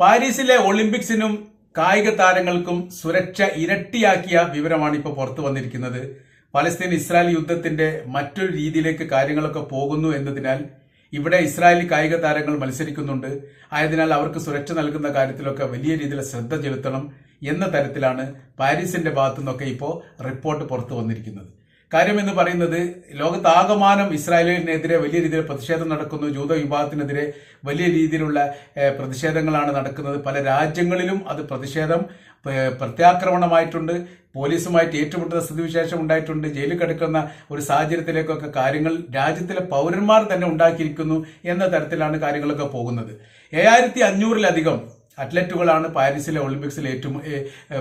പാരീസിലെ ഒളിമ്പിക്സിനും കായിക താരങ്ങൾക്കും സുരക്ഷ ഇരട്ടിയാക്കിയ വിവരമാണ് ഇപ്പോൾ പുറത്തു വന്നിരിക്കുന്നത്. പലസ്തീൻ ഇസ്രായേൽ യുദ്ധത്തിന്റെ മറ്റൊരു രീതിയിലേക്ക് കാര്യങ്ങളൊക്കെ പോകുന്നു എന്നതിനാൽ ഇവിടെ ഇസ്രായേലി കായിക താരങ്ങൾ മത്സരിക്കുന്നുണ്ട്. ആയതിനാൽ അവർക്ക് സുരക്ഷ നൽകുന്ന കാര്യത്തിലൊക്കെ വലിയ രീതിയിൽ ശ്രദ്ധ ചെലുത്തണം എന്ന തരത്തിലാണ് പാരീസിന്റെ ഭാഗത്തു നിന്നൊക്കെ ഇപ്പോൾ റിപ്പോർട്ട് പുറത്തു വന്നിരിക്കുന്നത്. കാര്യം എന്ന് പറയുന്നത് ലോകത്താകമാനം ഇസ്രായേലിനെതിരെ വലിയ രീതിയിൽ പ്രതിഷേധം നടക്കുന്നു. ജൂത വിഭാഗത്തിനെതിരെ വലിയ രീതിയിലുള്ള പ്രതിഷേധങ്ങളാണ് നടക്കുന്നത്. പല രാജ്യങ്ങളിലും അത് പ്രതിഷേധം പ്രത്യാക്രമണമായിട്ടുണ്ട്. പോലീസുമായിട്ട് ഏറ്റുമുട്ടുന്ന സ്ഥിതിവിശേഷം ഉണ്ടായിട്ടുണ്ട്. ജയിലിൽ കിടക്കുന്ന ഒരു സാഹചര്യത്തിലേക്കൊക്കെ കാര്യങ്ങൾ രാജ്യത്തിലെ പൗരന്മാർ തന്നെ ഉണ്ടാക്കിയിരിക്കുന്നു എന്ന തരത്തിലാണ് കാര്യങ്ങളൊക്കെ പോകുന്നത്. ഏഴായിരത്തി അഞ്ഞൂറിലധികം അത്ലറ്റുകളാണ് പാരീസിലെ ഒളിമ്പിക്സിൽ ഏറ്റവും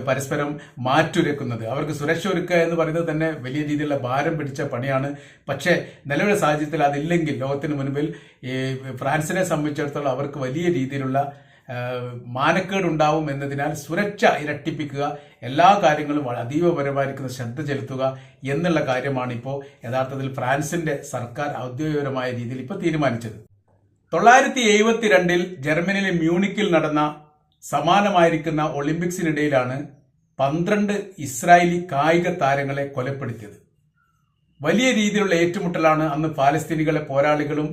പരസ്പരം മാറ്റുരക്കുന്നത്. അവർക്ക് സുരക്ഷ ഒരുക്കുക എന്ന് പറയുന്നത് തന്നെ വലിയ രീതിയിലുള്ള ഭാരം പിടിച്ച പണിയാണ്. പക്ഷേ നിലവിലെ സാഹചര്യത്തിൽ അതില്ലെങ്കിൽ ലോകത്തിന് മുൻപിൽ ഈ ഫ്രാൻസിനെ സംബന്ധിച്ചിടത്തോളം അവർക്ക് വലിയ രീതിയിലുള്ള മാനക്കേട് മാനക്കേടുണ്ടാവും എന്നതിനാൽ സുരക്ഷ ഇരട്ടിപ്പിക്കുക എല്ലാ കാര്യങ്ങളും അതീവ ശ്രദ്ധ ചെലുത്തുക എന്നുള്ള കാര്യമാണ് ഇപ്പോൾ യഥാർത്ഥത്തിൽ ഫ്രാൻസിന്റെ സർക്കാർ ഔദ്യോഗികപരമായ രീതിയിൽ ഇപ്പോൾ തീരുമാനിച്ചത്. തൊള്ളായിരത്തി എഴുപത്തിരണ്ടിൽ ജർമ്മനിയിലെ മ്യൂണിക്കിൽ നടന്ന സമാനമായിരിക്കുന്ന ഒളിമ്പിക്സിനിടയിലാണ് പന്ത്രണ്ട് ഇസ്രായേലി കായിക താരങ്ങളെ കൊലപ്പെടുത്തിയത്. വലിയ രീതിയിലുള്ള ഏറ്റുമുട്ടലാണ് അന്ന് പാലസ്തീനികളെ പോരാളികളും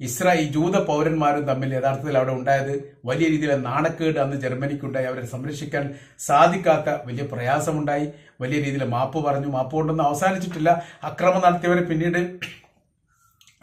ഇസ്രായേൽ ജൂത പൗരന്മാരും തമ്മിൽ യഥാർത്ഥത്തിൽ അവിടെ ഉണ്ടായത്. വലിയ രീതിയിലെ നാണക്കേട് അന്ന് ജർമ്മനിക്കുണ്ടായി. അവരെ സംരക്ഷിക്കാൻ സാധിക്കാത്ത വലിയ പ്രയാസമുണ്ടായി. വലിയ രീതിയിൽ മാപ്പ് പറഞ്ഞു. മാപ്പ് കൊണ്ടൊന്നും അവസാനിച്ചിട്ടില്ല. അക്രമം നടത്തിയവരെ പിന്നീട്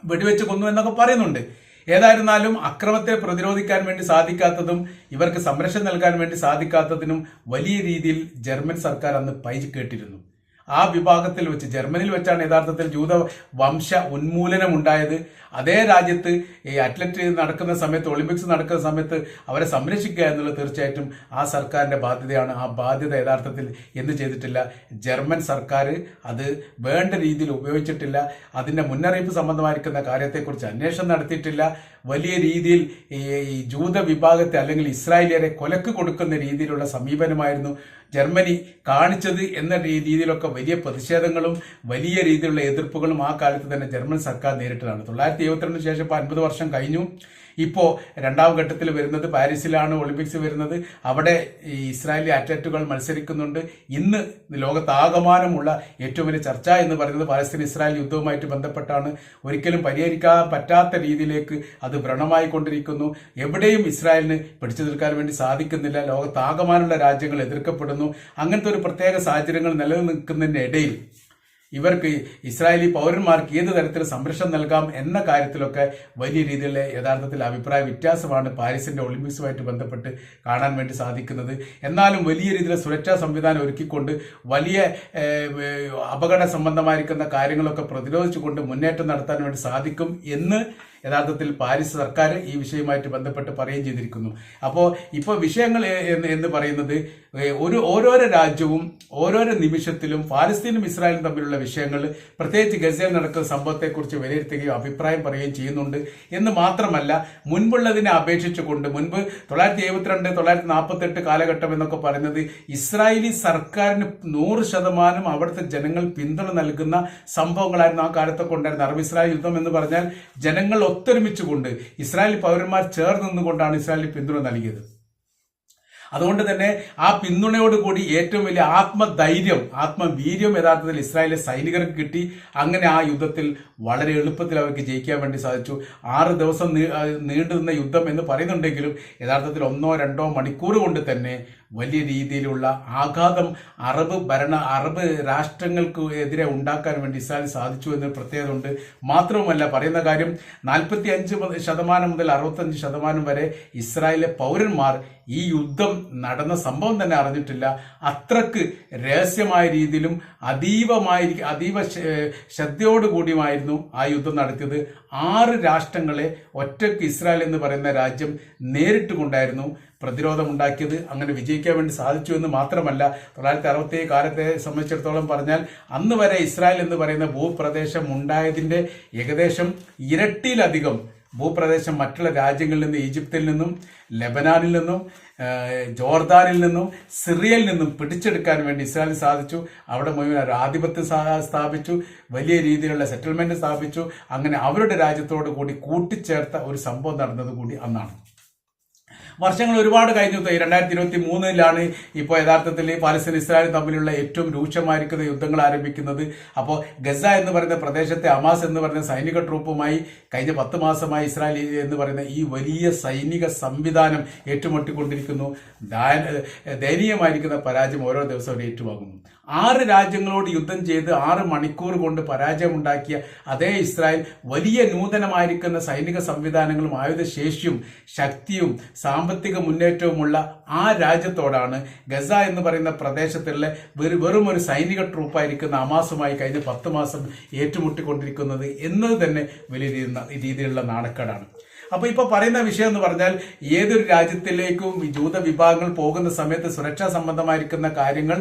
വെടിവെച്ച് കൊന്നു എന്നൊക്കെ പറയുന്നുണ്ട്. ഏതായിരുന്നാലും അക്രമത്തെ പ്രതിരോധിക്കാൻ വേണ്ടി സാധിക്കാത്തതും ഇവർക്ക് സംരക്ഷണം നൽകാൻ വേണ്ടി സാധിക്കാത്തതിനും വലിയ രീതിയിൽ ജർമ്മൻ സർക്കാർ അന്ന് പൈ കേട്ടിരുന്നു. ആ വിഭാഗത്തിൽ വെച്ച് ജർമ്മനിയിൽ വെച്ചാണ് യഥാർത്ഥത്തിൽ ജൂത വംശ ഉന്മൂലനം ഉണ്ടായത് അതേ രാജ്യത്ത് ഈ അത്ലറ്റ് നടക്കുന്ന സമയത്ത് ഒളിമ്പിക്സ് നടക്കുന്ന സമയത്ത് അവരെ സംരക്ഷിക്കുക എന്നുള്ളത് തീർച്ചയായിട്ടും ആ സർക്കാരിന്റെ ബാധ്യതയാണ്. ആ ബാധ്യത യഥാർത്ഥത്തിൽ എന്ത് ചെയ്തിട്ടില്ല. ജർമ്മൻ സർക്കാർ അത് വേണ്ട രീതിയിൽ ഉപയോഗിച്ചിട്ടില്ല. അതിന്റെ മുന്നറിയിപ്പ് സംബന്ധമായിരിക്കുന്ന കാര്യത്തെക്കുറിച്ച് അന്വേഷണം നടത്തിയിട്ടില്ല. വലിയ രീതിയിൽ ഈ ജൂത വിഭാഗത്തെ അല്ലെങ്കിൽ ഇസ്രായേലിയരെ കൊലക്ക് കൊടുക്കുന്ന രീതിയിലുള്ള സമീപനമായിരുന്നു. ജർമ്മനി കാണിച്ചത് എന്ന രീതിയിലൊക്കെ വലിയ പ്രതിഷേധങ്ങളും വലിയ രീതിയിലുള്ള എതിർപ്പുകളും ആ കാലത്ത് തന്നെ ജർമ്മൻ സർക്കാർ നേരിട്ടതാണ്. തൊള്ളായിരത്തി എഴുപത്തിരണ്ടിന് ശേഷം ഇപ്പോൾ അൻപത് വർഷം കഴിഞ്ഞു. ഇപ്പോൾ രണ്ടാം ഘട്ടത്തിൽ വരുന്നത് പാരീസിലാണ് ഒളിമ്പിക്സ് വരുന്നത്. അവിടെ ഈ ഇസ്രായേലി അത്ലറ്റുകൾ മത്സരിക്കുന്നുണ്ട്. ഇന്ന് ലോകത്താകമാനമുള്ള ഏറ്റവും വലിയ ചർച്ച എന്ന് പറയുന്നത് പാലസ്തീൻ ഇസ്രായേൽ യുദ്ധവുമായിട്ട് ബന്ധപ്പെട്ടാണ്. ഒരിക്കലും പരിഹരിക്കാൻ പറ്റാത്ത രീതിയിലേക്ക് അത് വ്രണമായി കൊണ്ടിരിക്കുന്നു എവിടെയും ഇസ്രായേലിന് പിടിച്ചു നിൽക്കാൻ വേണ്ടി സാധിക്കുന്നില്ല. ലോകത്താകമാനുള്ള രാജ്യങ്ങൾ എതിർക്കപ്പെടുന്നു. അങ്ങനത്തെ ഒരു പ്രത്യേക സാഹചര്യങ്ങൾ നിലനിൽക്കുന്നതിന്റെ ഇടയിൽ ഇവർക്ക് ഇസ്രായേലി പൗരന്മാർക്ക് ഏത് തരത്തിൽ സംരക്ഷണം നൽകാം എന്ന കാര്യത്തിലൊക്കെ വലിയ രീതിയിലുള്ള യഥാർത്ഥത്തിൽ അഭിപ്രായ വ്യത്യാസമാണ് പാരീസിന്റെ ഒളിമ്പിക്സുമായിട്ട് ബന്ധപ്പെട്ട് കാണാൻ വേണ്ടി സാധിക്കുന്നത്. എന്നാലും വലിയ രീതിയിലെ സുരക്ഷാ സംവിധാനം ഒരുക്കിക്കൊണ്ട് വലിയ അപകട സംബന്ധമായിരിക്കുന്ന കാര്യങ്ങളൊക്കെ പ്രതിരോധിച്ചുകൊണ്ട് മുന്നേറ്റം നടത്താൻ വേണ്ടി സാധിക്കും എന്ന് യഥാർത്ഥത്തിൽ പാരീസ് സർക്കാർ ഈ വിഷയവുമായിട്ട് ബന്ധപ്പെട്ട് പറയുകയും ചെയ്തിരിക്കുന്നു. അപ്പോൾ ഇപ്പോൾ വിഷയങ്ങൾ എന്ന് പറയുന്നത് ഒരു ഓരോരോ രാജ്യവും ഓരോരോ നിമിഷത്തിലും പാലസ്തീനും ഇസ്രായേലും തമ്മിലുള്ള വിഷയങ്ങൾ പ്രത്യേകിച്ച് ഗസയിൽ നടക്കുന്ന സംഭവത്തെക്കുറിച്ച് വിലയിരുത്തുകയും അഭിപ്രായം പറയുകയും ചെയ്യുന്നുണ്ട് എന്ന് മാത്രമല്ല മുൻപുള്ളതിനെ അപേക്ഷിച്ചുകൊണ്ട് മുൻപ് തൊള്ളായിരത്തി എഴുപത്തിരണ്ട് തൊള്ളായിരത്തി നാൽപ്പത്തെട്ട് കാലഘട്ടം എന്നൊക്കെ പറയുന്നത് ഇസ്രായേലി സർക്കാരിന് നൂറ് ശതമാനം അവിടുത്തെ ജനങ്ങൾ പിന്തുണ നൽകുന്ന സംഭവങ്ങളായിരുന്നു ആ കാലത്തൊക്കെ ഉണ്ടായിരുന്നത്. അറബ് ഇസ്രായേൽ യുദ്ധം എന്ന് പറഞ്ഞാൽ ജനങ്ങൾ ഒത്തൊരുമിച്ചുകൊണ്ട് ഇസ്രായേൽ പൗരന്മാർ ചേർന്ന് നിന്നുകൊണ്ടാണ് ഇസ്രായേലിന് പിന്തുണ നൽകിയത്. അതുകൊണ്ട് തന്നെ ആ പിന്തുണയോടുകൂടി ഏറ്റവും വലിയ ആത്മധൈര്യം ആത്മവീര്യം യഥാർത്ഥത്തിൽ ഇസ്രായേലിലെ സൈനികർക്ക് കിട്ടി. അങ്ങനെ ആ യുദ്ധത്തിൽ വളരെ എളുപ്പത്തിൽ അവർക്ക് ജയിക്കാൻ വേണ്ടി സാധിച്ചു. ആറ് ദിവസം നീണ്ടു നിന്ന യുദ്ധം എന്ന് പറയുന്നുണ്ടെങ്കിലും യഥാർത്ഥത്തിൽ ഒന്നോ രണ്ടോ മണിക്കൂർ കൊണ്ട് തന്നെ വലിയ രീതിയിലുള്ള ആഘാതം അറബ് ഭരണ അറബ് രാഷ്ട്രങ്ങൾക്ക് എതിരെ ഉണ്ടാക്കാൻ വേണ്ടി ഇസ്രായേൽ സാധിച്ചു എന്ന് പ്രത്യേകത ഉണ്ട് മാത്രവുമല്ല പറയുന്ന കാര്യം നാൽപ്പത്തി അഞ്ച് ശതമാനം മുതൽ അറുപത്തഞ്ച് ശതമാനം വരെ ഇസ്രായേലിലെ പൗരന്മാർ ഈ യുദ്ധം നടന്ന സംഭവം തന്നെ അറിഞ്ഞിട്ടില്ല. അത്രയ്ക്ക് രഹസ്യമായ രീതിയിലും അതീവമായി അതീവ ശ്രദ്ധയോടുകൂടിയുമായിരുന്നു ആ യുദ്ധം നടത്തിയത്. ആറ് രാഷ്ട്രങ്ങളെ ഒറ്റയ്ക്ക് ഇസ്രായേൽ എന്ന് പറയുന്ന രാജ്യം നേരിട്ട് കൊണ്ടായിരുന്നു പ്രതിരോധം ഉണ്ടാക്കിയത് അങ്ങനെ വിജയിക്കാൻ വേണ്ടി സാധിച്ചു എന്ന് മാത്രമല്ല തൊള്ളായിരത്തി അറുപത്തി കാലത്തെ സംബന്ധിച്ചിടത്തോളം പറഞ്ഞാൽ അന്ന് വരെ ഇസ്രായേൽ എന്ന് പറയുന്ന ഭൂപ്രദേശം ഉണ്ടായതിന്റെ ഏകദേശം ഇരട്ടിയിലധികം ഭൂപ്രദേശം മറ്റുള്ള രാജ്യങ്ങളിൽ നിന്ന് ഈജിപ്തിൽ നിന്നും ലെബനാനിൽ നിന്നും ജോർദാനിൽ നിന്നും സിറിയയിൽ നിന്നും പിടിച്ചെടുക്കാൻ വേണ്ടി ഇസ്രായേൽ സാധിച്ചു. അവിടെ മുഴുവൻ ഒരു ആധിപത്യം സ്ഥാ- സ്ഥാപിച്ചു വലിയ രീതിയിലുള്ള സെറ്റിൽമെന്റ് സ്ഥാപിച്ചു. അങ്ങനെ അവരുടെ രാജ്യത്തോടു കൂടി കൂട്ടിച്ചേർത്ത ഒരു സംഭവം നടന്നത് കൂടി അന്നാണ്. വർഷങ്ങൾ ഒരുപാട് കഴിഞ്ഞു. രണ്ടായിരത്തി ഇരുപത്തി മൂന്നിലാണ് ഇപ്പോൾ യഥാർത്ഥത്തിൽ പാലസ്തീൻ ഇസ്രായേൽ തമ്മിലുള്ള ഏറ്റവും രൂക്ഷമായിരിക്കുന്ന യുദ്ധങ്ങൾ ആരംഭിക്കുന്നത്. അപ്പോൾ ഗസ എന്ന് പറയുന്ന പ്രദേശത്തെ അമാസ് എന്ന് പറയുന്ന സൈനിക ട്രൂപ്പുമായി കഴിഞ്ഞ പത്ത് മാസമായി ഇസ്രായേൽ എന്ന് പറയുന്ന ഈ വലിയ സൈനിക സംവിധാനം ഏറ്റുമുട്ടിക്കൊണ്ടിരിക്കുന്നു. ദയനീയമായിരിക്കുന്ന പരാജയം ഓരോ ദിവസവും ഏറ്റുവാങ്ങുന്നു. ആറ് രാജ്യങ്ങളോട് യുദ്ധം ചെയ്ത് ആറ് മണിക്കൂർ കൊണ്ട് പരാജയമുണ്ടാക്കിയ അതേ ഇസ്രായേൽ വലിയ നൂതനമായിരിക്കുന്ന സൈനിക സംവിധാനങ്ങളും ആയുധശേഷിയും ശക്തിയും മുന്നേറ്റവുമുള്ള ആ രാജ്യത്തോടാണ് ഗസ എന്ന് പറയുന്ന പ്രദേശത്തുള്ള വെറു- വെറും ഒരു സൈനിക ട്രൂപ്പായിരിക്കുന്ന അമാസുമായി കഴിഞ്ഞ പത്ത് മാസം ഏറ്റുമുട്ടിക്കൊണ്ടിരിക്കുന്നത് എന്നത് തന്നെ വലിയ രീതിയിലുള്ള നാണക്കേടാണ്. അപ്പൊ ഇപ്പൊ പറയുന്ന വിഷയം എന്ന് പറഞ്ഞാൽ ഏതൊരു രാജ്യത്തിലേക്കും ജൂത വിഭാഗങ്ങൾ പോകുന്ന സമയത്ത് സുരക്ഷാ സംബന്ധമായിരിക്കുന്ന കാര്യങ്ങൾ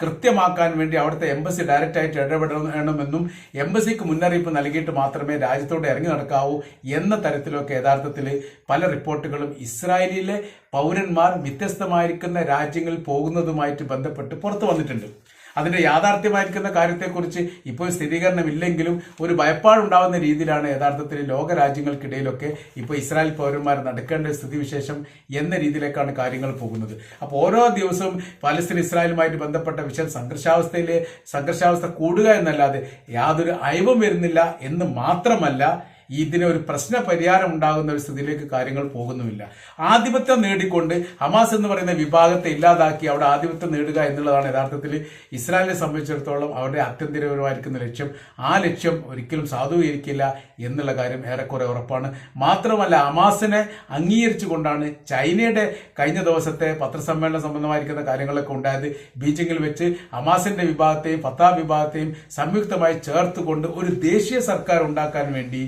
കൃത്യമാക്കാൻ വേണ്ടി അവിടുത്തെ എംബസി ഡയറക്റ്റ് ആയിട്ട് ഇടപെടണമെന്നും എംബസിക്ക് മുന്നറിയിപ്പ് നൽകിയിട്ട് മാത്രമേ രാജ്യത്തോട് ഇറങ്ങി നടക്കാവൂ എന്ന തരത്തിലൊക്കെ യഥാർത്ഥത്തിൽ പല റിപ്പോർട്ടുകളും ഇസ്രായേലിലെ പൗരന്മാർ വ്യത്യസ്തമായിരിക്കുന്ന രാജ്യങ്ങളിൽ പോകുന്നതുമായിട്ട് ബന്ധപ്പെട്ട് പുറത്തു വന്നിട്ടുണ്ട്. അതിന്റെ യാഥാർത്ഥ്യമായിരിക്കുന്ന കാര്യത്തെക്കുറിച്ച് ഇപ്പോൾ സ്ഥിരീകരണമില്ലെങ്കിലും ഒരു ഭയപ്പാടുണ്ടാവുന്ന രീതിയിലാണ് യഥാർത്ഥത്തിൽ ലോകരാജ്യങ്ങൾക്കിടയിലൊക്കെ ഇപ്പോൾ ഇസ്രായേൽ പൗരന്മാർ നടക്കേണ്ട സ്ഥിതിവിശേഷം എന്ന രീതിയിലേക്കാണ് കാര്യങ്ങൾ പോകുന്നത്. അപ്പോൾ ഓരോ ദിവസവും പലസ്തീൻ ഇസ്രായേലുമായിട്ട് ബന്ധപ്പെട്ട വിഷയം സംഘർഷാവസ്ഥയിലെ സംഘർഷാവസ്ഥ കൂടുക എന്നല്ലാതെ യാതൊരു അയവും വരുന്നില്ല എന്ന് മാത്രമല്ല ഇതിന് ഒരു പ്രശ്ന പരിഹാരം ഉണ്ടാകുന്ന ഒരു സ്ഥിതിയിലേക്ക് കാര്യങ്ങൾ പോകുന്നുമില്ല. ആധിപത്യം നേടിക്കൊണ്ട് ഹമാസ് എന്ന് പറയുന്ന വിഭാഗത്തെ ഇല്ലാതാക്കി അവിടെ ആധിപത്യം നേടുക എന്നുള്ളതാണ് യഥാർത്ഥത്തിൽ ഇസ്രായേലിനെ സംബന്ധിച്ചിടത്തോളം അവരുടെ അത്യന്തിരപരമായിരിക്കുന്ന ലക്ഷ്യം. ആ ലക്ഷ്യം ഒരിക്കലും സാധൂകരിക്കില്ല എന്നുള്ള കാര്യം ഏറെക്കുറെ ഉറപ്പാണ്. മാത്രമല്ല ഹമാസിനെ അംഗീകരിച്ചുകൊണ്ടാണ് ചൈനയുടെ കഴിഞ്ഞ ദിവസത്തെ പത്രസമ്മേളന സംബന്ധമായിരിക്കുന്ന കാര്യങ്ങളൊക്കെ ഉണ്ടായത്. ബീജിംഗിൽ വെച്ച് ഹമാസിന്റെ വിഭാഗത്തെയും ഫത്താ വിഭാഗത്തെയും സംയുക്തമായി ചേർത്തുകൊണ്ട് ഒരു ദേശീയ സർക്കാർ ഉണ്ടാക്കാൻ വേണ്ടി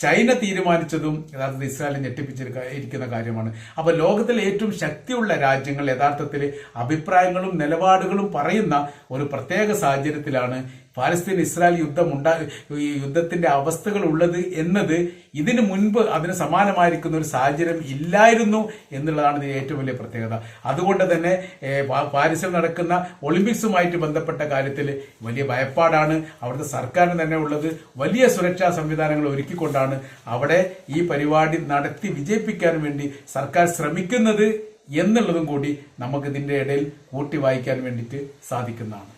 ചൈന തീരുമാനിച്ചതും യഥാർത്ഥത്തിൽ ഇസ്രായേലിനെ ഞെട്ടിപ്പിച്ചിരിക്ക- ഇരിക്കുന്ന കാര്യമാണ്. അപ്പൊ ലോകത്തിലെ ഏറ്റവും ശക്തിയുള്ള രാജ്യങ്ങൾ യഥാർത്ഥത്തിൽ അഭിപ്രായങ്ങളും നിലപാടുകളും പറയുന്ന ഒരു പ്രത്യേക സാഹചര്യത്തിലാണ് പാലസ്തീൻ ഇസ്രായേൽ യുദ്ധം ഉണ്ടാ യുദ്ധത്തിന്റെ അവസ്ഥകൾ ഉള്ളത് എന്നത് ഇതിനു മുൻപ് അതിന് സമാനമായിരിക്കുന്ന ഒരു സാഹചര്യം ഇല്ലായിരുന്നു എന്നുള്ളതാണ് ഇതിന് ഏറ്റവും വലിയ പ്രത്യേകത. അതുകൊണ്ട് തന്നെ പാരീസിൽ നടക്കുന്ന ഒളിമ്പിക്സുമായിട്ട് ബന്ധപ്പെട്ട കാര്യത്തിൽ വലിയ ഭയപ്പാടാണ്. അവിടുത്തെ സർക്കാരിന് തന്നെ ഉള്ളത് വലിയ സുരക്ഷാ സംവിധാനങ്ങൾ ഒരുക്കിക്കൊണ്ടാണ് അവിടെ ഈ പരിപാടി നടത്തി വിജയിപ്പിക്കാൻ വേണ്ടി സർക്കാർ ശ്രമിക്കുന്നത് എന്നുള്ളതും കൂടി നമുക്ക് ഇതിന്റെ ഇടയിൽ കൂട്ടി വായിക്കാൻ വേണ്ടിയിട്ട് സാധിക്കുന്നതാണ്.